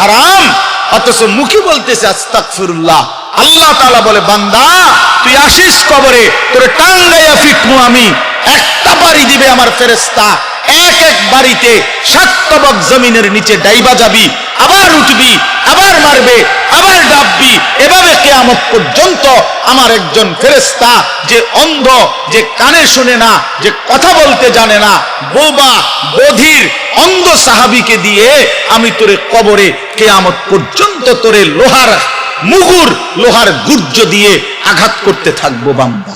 হারাম, অথচ মুখে বলতেছে আস্তাকফিরুল্লাহ আল্লাহ তালা বলে, বান্দা, তুই আসিস কবরে, তোর টাঙ্গাইয়া ফিটমু আমি, একটা বাড়ি দিবে আমার ফেরেশতা। এক এক বাড়িতে সাতবক জমিনের নিচে ডাইবা যাবি, আবার উঠবি, আবার মারবে, আবার ডাববি। এভাবে কেয়ামত পর্যন্ত আমার একজন ফেরেশতা যে অন্ধ, যে কানে শুনে না, যে কথা বলতে জানে না, বোবা বধির অন্ধ সাহাবিকে দিয়ে আমি তোরে কবরে কেয়ামত পর্যন্ত তোরে লোহার মুগুর, লোহার গুর্জ দিয়ে আঘাত করতে থাকব বাম্বা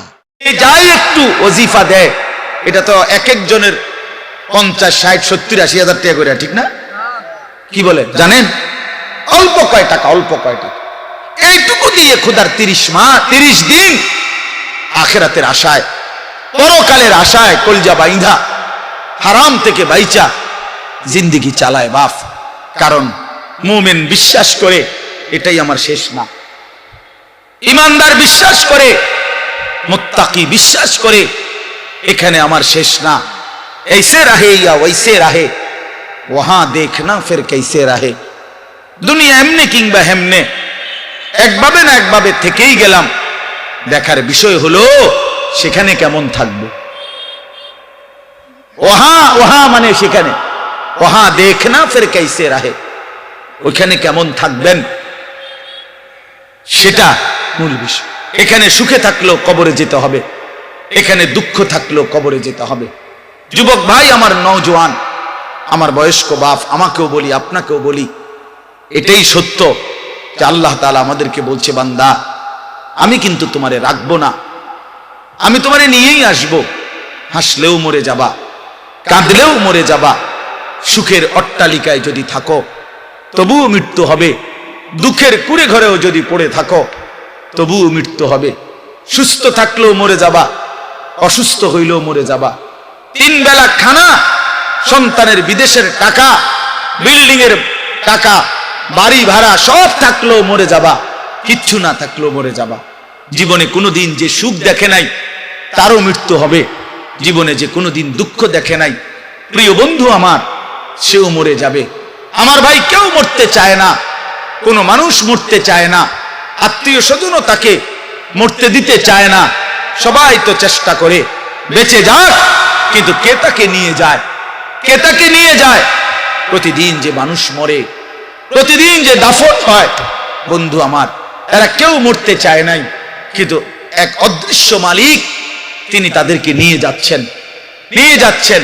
যাই একটু অজিফা দেয় এটা তো এক একজনের পঞ্চাশ, ষাট, সত্তর, আশি হাজার টাকা করে ঠিক না? কি বলে? জানেন? অল্প কয় টাকা, অল্প কয় টাকা। এইটুকু দিয়ে খুদার তিরিশ মা, তিরিশ দিন আখেরাতের আশায়, পরকালের আশায় কলজা বাইন্ধা, হারাম থেকে বাইচা জিন্দিগি চালায় বাপ। কারণ মুমেন বিশ্বাস করে এটাই আমার শেষ না। ইমানদার বিশ্বাস করে, মুত্তাকি বিশ্বাস করে এখানে আমার শেষ না। ऐसे रहे या वैसे रहे वहां देखना फिर कैसे रहे দুনিয়া এমনি কিংবা হেমনে একভাবে না একভাবে থেকেই গেলাম দেখার বিষয় হলো সেখানে কেমন থাকবো ওহা ওহা মানে সেখানে ওহা দেখনা ফের कैसे रहे ওইখানে কেমন থাকবেন সেটা মূল বিষয় এখানে সুখে থাকলেও কবরে যেতে হবে এখানে দুঃখ থাকলেও কবরে যেতে হবে যুবক ভাই, আমার নওজোয়ান, আমার বয়স্ক বাপ, আমাকেও বলি, আপনাকেও বলি, এটাই সত্য যে আল্লাহ তাআলা আমাদেরকে বলছে, বান্দা, আমি কিন্তু তোমারে রাখব না, আমি তোমারে নিয়েই আসব। হাসলেও মরে যাবা, কাঁদলেও মরে যাবা, সুখের অট্টালিকায় যদি থাকো, তবুও মৃত্যু হবে, দুঃখের কুড়ে ঘরেও যদি পড়ে থাকো, তবুও মৃত্যু হবে। সুস্থ থাকলেও মরে যাবা, অসুস্থ হইলেও মরে যাবা। তিন বেলা খানা, সন্তানের বিদেশের টাকা বিল্ডিং এর টাকা, বাড়ি ভাড়া, সব থাকলেও মরে যাবা, কিচ্ছু না থাকলেও মরে যাবা। জীবনে কোনোদিন যে সুখ দেখে নাই, তারও মৃত্যু হবে। জীবনে যে কোনোদিন দুঃখ দেখে নাই, প্রিয় বন্ধু আমার, সেও মরে যাবে। আমার ভাই কেউ মরতে চায় না, কোনো মানুষ মরতে চায় না, আত্মীয় স্বজনও তাকে মরতে দিতে চায় না, সবাই তো চেষ্টা করে, বেঁচে যাক। কিন্তু কে তাকে নিয়ে যায়? কে তাকে নিয়ে যায়? প্রতিদিন যে মানুষ মরে, প্রতিদিন যে দাফন হয়, বন্ধু আমার, এরা কেউ মরতে চায় নাই, কিন্তু এক অদৃশ্য মালিক তিনি তাদেরকে নিয়ে যাচ্ছেন নিয়ে যাচ্ছেন।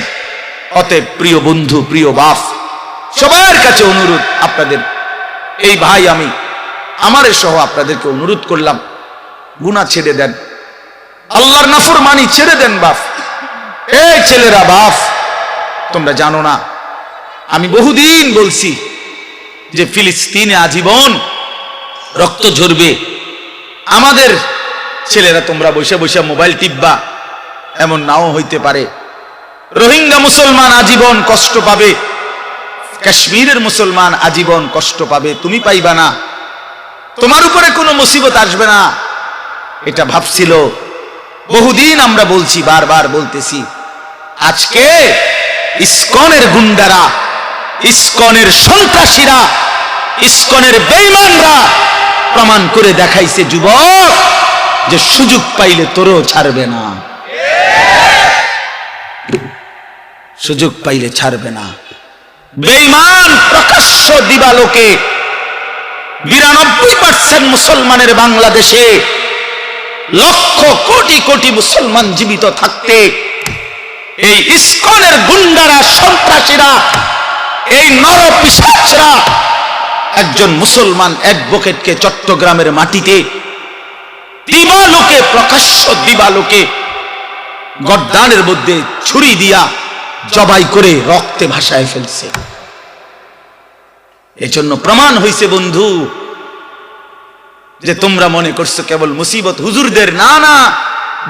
অতএব প্রিয় বন্ধু, প্রিয় বাপ, সবার কাছে অনুরোধ আপনাদের, এই ভাই আমি, আমারে সহ আপনাদেরকে অনুরোধ করলাম গুণা ছেড়ে দেন, আল্লাহর নাফর মানি ছেড়ে দেন বাপ। এই ছেলেরা বাপ, তোমরা জানো না, আমি বহুদিন বলছি যে ফিলিস্তিনে আজীবন রক্ত ঝরবে। আমাদের ছেলেরা তোমরা বসে বসে মোবাইল টিপবা, এমন নাও হইতে পারে। রোহিঙ্গা মুসলমান আজীবন কষ্ট পাবে, কাশ্মীরের মুসলমান আজীবন কষ্ট পাবে, তুমি পাইবা না। তোমার উপরে কোনো মুসিবত আসবে না। এটা ভাবছিল, বহুদিন আমরা বলছি, বারবার বলতেছি। আজকে ইস্কনের গুন্ডারা, ইস্কনের সন্ত্রাসীরা, ইস্কনের বেইমানরা প্রমাণ করে দেখাইছে যুবক যে সুযোগ পাইলে তোরও ছাড়বে না। সুযোগ পাইলে ছাড়বে না। বেইমান প্রকাশ্য দিবালোকে বিরানব্বই পার্সেন্ট মুসলমানের বাংলাদেশে লক্ষ কোটি কোটি মুসলমান জীবিত থাকতে এই ইস্কনের গুন্ডারা, সন্ত্রাসীরা, এই নর পিসাচরা, একজন মুসলমান অ্যাডভোকেটকে চট্টগ্রামের মাটিতে, দিবালোকে, প্রকাশ্য দিবালোকে, গড্ডানের মধ্যে ছুরি দিয়া জবাই করে রক্তে ভাসায় ফেলছে। এজন্য প্রমাণ হইছে বন্ধু, যে তোমরা মনে করছ কেবল মুসিবত হুজুরদের, না না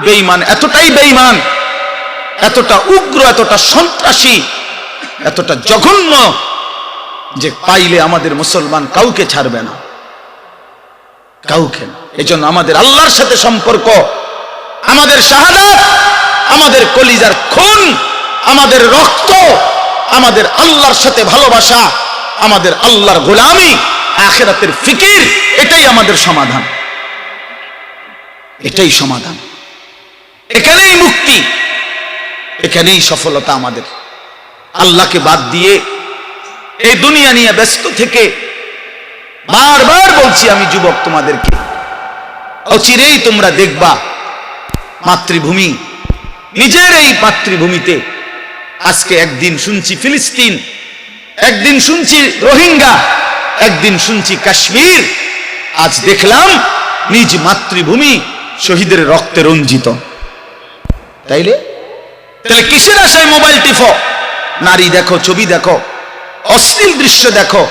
বেইমান এতটাই বেইমান এতটা উগ্র, এতটা সন্ত্রাসী, এতটা জঘন্য যে পাইলে আমাদের মুসলমান কাউকে ছাড়বে না। কাউকে না। এজন্য আমাদের আল্লাহর সাথে সম্পর্ক, আমাদের শাহাদাত, আমাদের কলিজার খুন, আমাদের রক্ত, আমাদের আল্লাহর সাথে ভালোবাসা, আমাদের আল্লাহর গোলামি, আখেরাতের ফিকির, এটাই আমাদের সমাধান। এটাই সমাধান। এখানেই মুক্তি। এখানেই সফলতা আমাদের। আল্লাহকে বাদ দিয়ে এই দুনিয়া নিয়ে ব্যস্ত থেকে বারবার বলছি আমি যুবক তোমাদেরকে, অচিরেই তোমরা দেখবা মাতৃভূমি। নিজের এই মাতৃভূমিতে আজকে একদিন শুনছি ফিলিস্তিন, একদিন শুনছি রোহিঙ্গা, একদিন শুনছি কাশ্মীর। আজ দেখলাম নিজ মাতৃভূমি শহীদের রক্তে রঞ্জিত। তাইলে তাহলে কিসের আশায় মোবাইল টিফো নারী দেখো, ছবি দেখো, অশ্লীল দৃশ্য দেখো।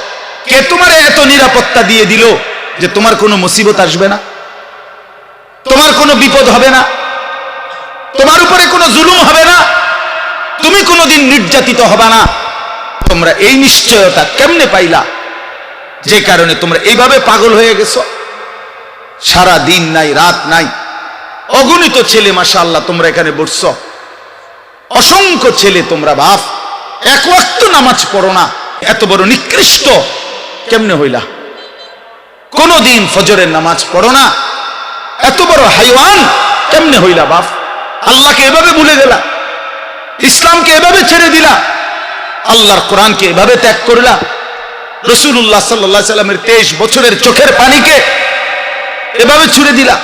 কে তোমার এত নিরাপত্তা দিয়ে দিল যে তোমার কোনো মুসিবত আসবে না? তোমার কোনো বিপদ হবে না? তোমার উপরে কোনো জুলুম হবে না? তুমি কোনোদিন নির্যাতিত হবে না? তোমরা এই নিশ্চয়তা কেমনে পাইলা? যে কারণে তোমরা এইভাবে পাগল হয়ে গেছো? সারা দিন নাই, রাত নাই। অগণিত ছেলে মাসা আল্লাহ তোমরা এখানে বসছ। অসংখ্য ছেলে তোমরা বাপ, এক নামাজ পড়ো না। এত বড় নিকৃষ্ট কেমনে হইলা? কোনদিন ফজরের নামাজ পড়ো না। এত বড় হাইওয়ান কেমনে হইলা বাপ? আল্লাহকে এভাবে ভুলে গেলা। ইসলামকে এভাবে ছেড়ে দিলা। আল্লাহর কোরআনকে এভাবে ত্যাগ করলা। রসুল্লাহ সাল্লাহ সাল্লামের তেইশ বছরের চোখের পানিকে এভাবে ছুড়ে দিলা।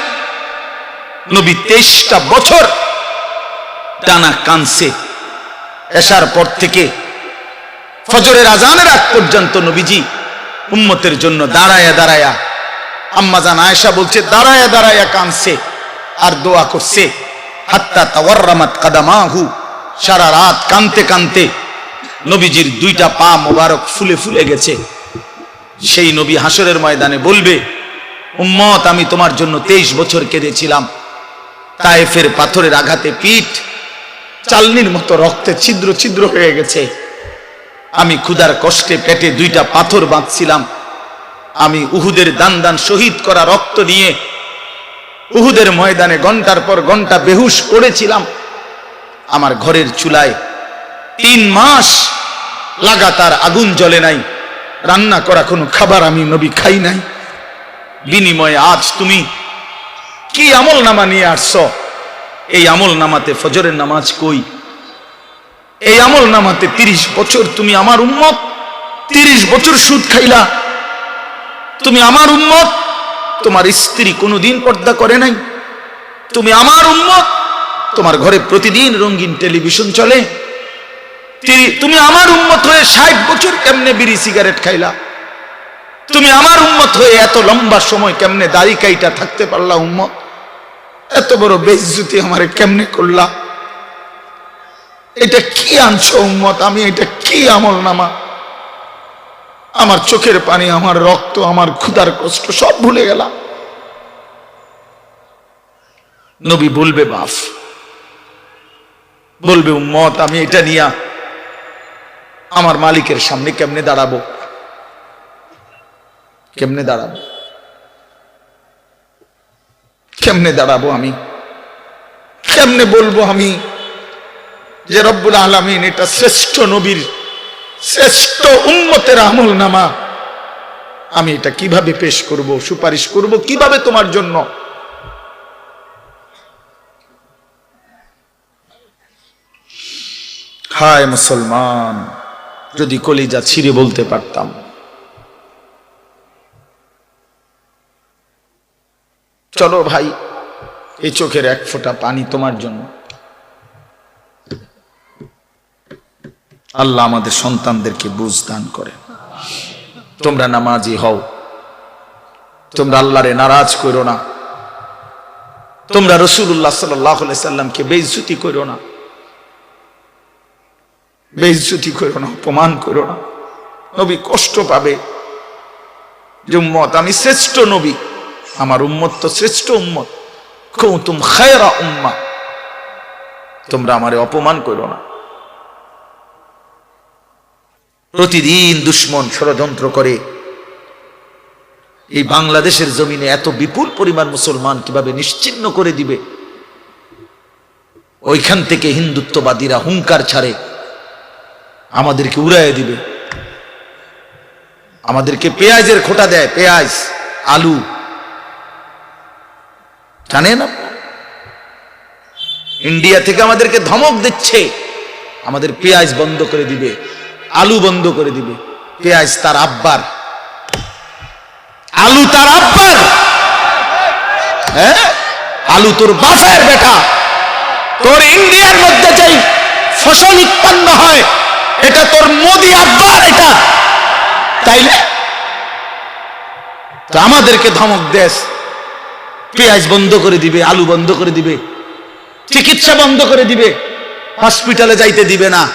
নবী তেইশটা বছর টানা কানছে। এসার পর থেকে ফজরের আজানের আগ পর্যন্ত নবীজি উম্মতের জন্য দাঁড়ায়া দাঁড়ায়া আম্মাজান আয়েশা বলছে, দাঁড়ায়া দাঁড়ায়া কানছে আর দোয়া করছে। হাত্তা তাওয়াররামাত কাদামাহু। সারা রাত কানতে কানতে নবীজির দুইটা পা মোবারক ফুলে ফুলে গেছে। সেই নবী হাসরের ময়দানে বলবে, উম্মত, আমি তোমার জন্য তেইশ বছর কেঁদেছিলাম। তায়েফের পাথরের আঘাতে পিঠ চালনির মতো রক্তে ছিদ্র ছিদ্র হয়ে গেছে। আমি ক্ষুধার কষ্টে পেটে দুইটা পাথর বাঁধছিলাম। আমি উহুদের দান দান শহীদ করা রক্ত নিয়ে উহুদের ময়দানে ঘণ্টার পর ঘণ্টা বেহুশ পড়েছিলাম। আমার ঘরের চুলায় তিন মাস লাগাতার আগুন জ্বলে নাই। রান্না করা কোনো খাবার আমি নবী খাই নাই। বিনিময়ে আজ তুমি কি আমল নামা নিয়ে আসছ? এই আমল নামাতে ফজরের নামাজ কই? এই আমল নামাতে তিরিশ বছর তুমি আমার উম্মত, তিরিশ বছর সুদ খাইলা। তুমি আমার উম্মত, তোমার স্ত্রী কোনোদিন পর্দা করে নাই। তুমি আমার উম্মত, তোমার ঘরে প্রতিদিন রঙিন টেলিভিশন চলে। তুমি আমার উম্মত হয়ে ষাট বছর কেমনে বিড়ি সিগারেট খাইলা? তুমি আমার উম্মত হয়ে এত লম্বা সময় কেমনে দাড়ি কাইটা থাকতে পারলা উম্মত? এত বড় বেজ্জুতি আমারে কেমনে করলা? এটা কি আনছো উম্মত? আমি এটা কি আমল নামা? আমার চোখের পানি, আমার রক্ত, আমার ক্ষুধার কষ্ট সব ভুলে গেলাম। নবী বলবে, বাফ। বলবে, উম্মত, আমি এটা নিয়া আমার মালিকের সামনে কেমনে দাঁড়াবো? কেমনে দাঁড়াবো? কেমনে দাঁড়াবো আমি? কেমনে বলব আমি যে রব্বুল আলমিন এটা শ্রেষ্ঠ নবীর, শ্রেষ্ঠ উন্মতের আমল নামা আমি এটা কীভাবে পেশ করব, সুপারিশ করব, কীভাবে তোমার জন্য? হায় মুসলমান, যদি কলিজা ছিঁড়ে বলতে পারতাম। চলো ভাই, এই চোখের এক ফোঁটা পানি তোমার জন্য। আল্লাহ আমাদের সন্তানদেরকে বুঝ দান করেন। তোমরা নামাজি হও। তোমরা আল্লাহরে নারাজ করো না। তোমরা রসুল্লাহ সাল্লাহ সাল্লামকে বেইজ্জুতি করো না। বেইজ্জুতি করো না, অপমান করো না। নবী কষ্ট পাবে। যে উম্মত আমি শ্রেষ্ঠ নবী। আমার উম্মত তো শ্রেষ্ঠ উম্মত। কৌতুম খায়রা উম্মা। তোমরা আমারে অপমান করো না। প্রতিদিন দুশ্মন ষড়যন্ত্র করে। এই বাংলাদেশের জমিনে এত বিপুল পরিমাণ মুসলমান কীভাবে নিশ্চিন্ন করে দিবে? ওইখান থেকে হিন্দুত্ববাদীরা হুঙ্কার ছাড়ে। আমাদেরকে উড়াইয়ে দিবে। আমাদেরকে পেঁয়াজের খোটা দেয়, পেঁয়াজ, আলু। জানেন ইন্ডিয়া থেকে আমাদেরকে ধমক দিচ্ছে। আমাদের পেঁয়াজ বন্ধ করে দিবে, আলু বন্ধ করে দিবে। পেঁয়াজ তার আব্বার। আলু তার আব্বার। হ্যাঁ? আলু তোর বাপের বেটা। তোর ইন্ডিয়ার মধ্যে যেই ফসল উৎপন্ন হয়, এটা তোর মোদি আব্বার এটা। তাইলে? আমাদেরকে ধমক দেশ পেঁয়াজ বন্ধ করে দিবে, আলু বন্ধ করে দিবে, চিকিৎসা বন্ধ করে দিবে হসপিটালে যাইতে দিবে না।